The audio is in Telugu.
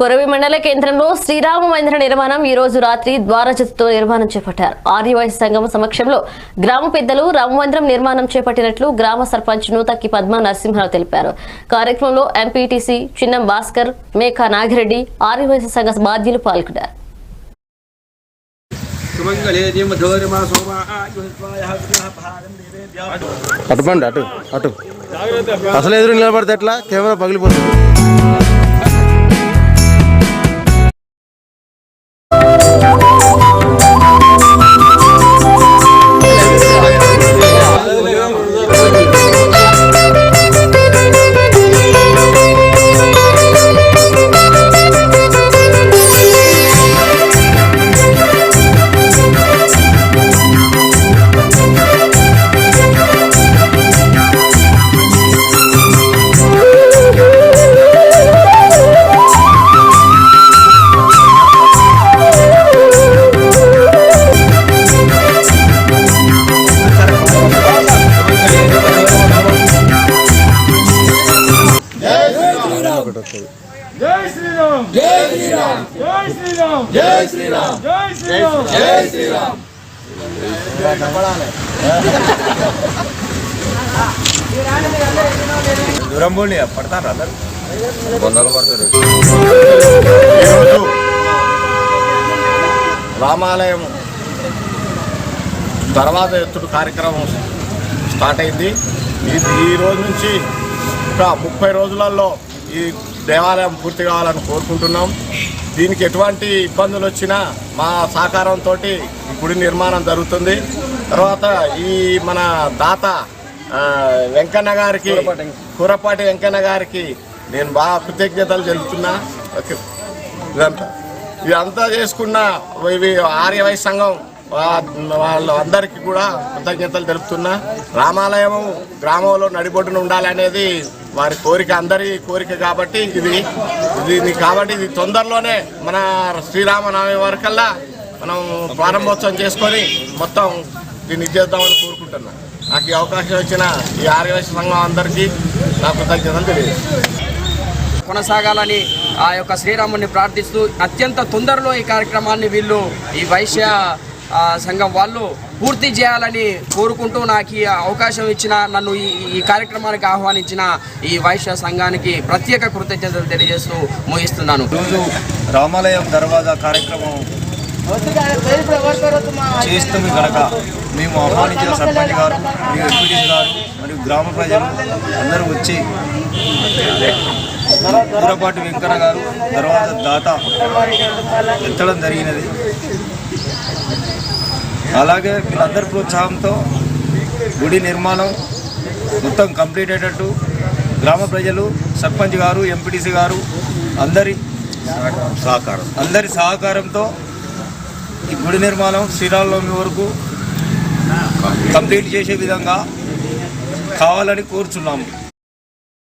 కొరవి మండల కేంద్రంలో శ్రీరామ మందిర నిర్మాణం ఈ రోజు రాత్రి ద్వారజతుతో నిర్మాణం చేపట్టారు. ఆదివాసీ సంఘం సమక్షంలో గ్రామ పెద్దలు రామ మందిరం నిర్మాణం చేపట్టినట్లు గ్రామ సర్పంచ్ నూతక్కి పద్మ నరసింహరావు తెలిపారు. కార్యక్రమంలో ఎంపీటీసీ చిన్నం భాస్కర్ మేకా నాగిరెడ్డి ఆర్యవాసి సంఘ బాధ్యులు పాల్గొన్నారు. అటు అటు అటు. అసలు ఎదురు నిలబడితే ఎట్లా? కెమెరా పగిలిపోతుంది. జై శ్రీరామ్ జై శ్రీరామ్ జై శ్రీరామ్ జై శ్రీరామ్ జై శ్రీరామ్ దూరం పోండి పడతారు అందరు. వందలు పడతారు. ఈరోజు రామాలయం తర్వాత ఎత్తుడు కార్యక్రమం స్టార్ట్ అయింది. ఇది ఈ రోజు నుంచి ఒక ముప్పై రోజులలో ఈ దేవాలయం పూర్తి కావాలని కోరుకుంటున్నాం. దీనికి ఎటువంటి ఇబ్బందులు వచ్చినా మా సహకారంతో గుడి నిర్మాణం జరుగుతుంది. తర్వాత ఈ మన దాత వెంకన్న గారికి కూరపాటి వెంకన్న గారికి నేను బాగా కృతజ్ఞతలు చెల్లుతున్నా. ఓకే. ఇదంతా. ఇదంతా చేసుకున్న ఇవి ఆర్యవై సంఘం వాళ్ళు వాళ్ళ అందరికీ కూడా కృతజ్ఞతలు తెలుపుతున్నా. రామాలయం గ్రామంలో నడిబొడ్డున ఉండాలనేది వారి కోరిక అందరి కోరిక కాబట్టి ఇది ఇది కాబట్టి ఇది తొందరలోనే మన శ్రీరామనవమి వరకల్లా మనం ప్రారంభోత్సవం చేసుకొని మొత్తం దీన్ని చేద్దామని కోరుకుంటున్నాను నాకు ఈ అవకాశం ఇచ్చిన ఈ ఆర్యవేశ సంఘం అందరికీ నా కృతజ్ఞతలు తెలియదు కొనసాగాలని ఆ యొక్క శ్రీరాముని ప్రార్థిస్తూ అత్యంత తొందరలో ఈ కార్యక్రమాన్ని వీళ్ళు ఈ వైశ్య సంఘం వాళ్ళు పూర్తి చేయాలని కోరుకుంటూ నాకు ఈ అవకాశం ఇచ్చిన నన్ను ఈ కార్యక్రమానికి ఆహ్వానించిన ఈ వైశ్య సంఘానికి ప్రత్యేక కృతజ్ఞతలు తెలియజేస్తూ ముగిస్తున్నాను. రోజు రామాలయం దర్వాజా కార్యక్రమం చేస్తుంది కనుక మేము ఆహ్వానించిన సర్పంచ్ గారు మరియు ఎంపీడీ గారు మరియు గ్రామ ప్రజలు అందరూ వచ్చి కూరపాటి వెంకన్న గారు తర్వాత దాత ఎత్తడం జరిగినది. అలాగే వీళ్ళందరి ప్రోత్సాహంతో గుడి నిర్మాణం మొత్తం కంప్లీట్ అయ్యేటట్టు గ్రామ ప్రజలు సర్పంచ్ గారు ఎంపీటీసీ గారు అందరి సహకారం. అందరి సహకారంతో ఈ గుడి నిర్మాణం శ్రీరామనవమి వరకు కంప్లీట్ చేసే విధంగా కావాలని కోరుచున్నాము.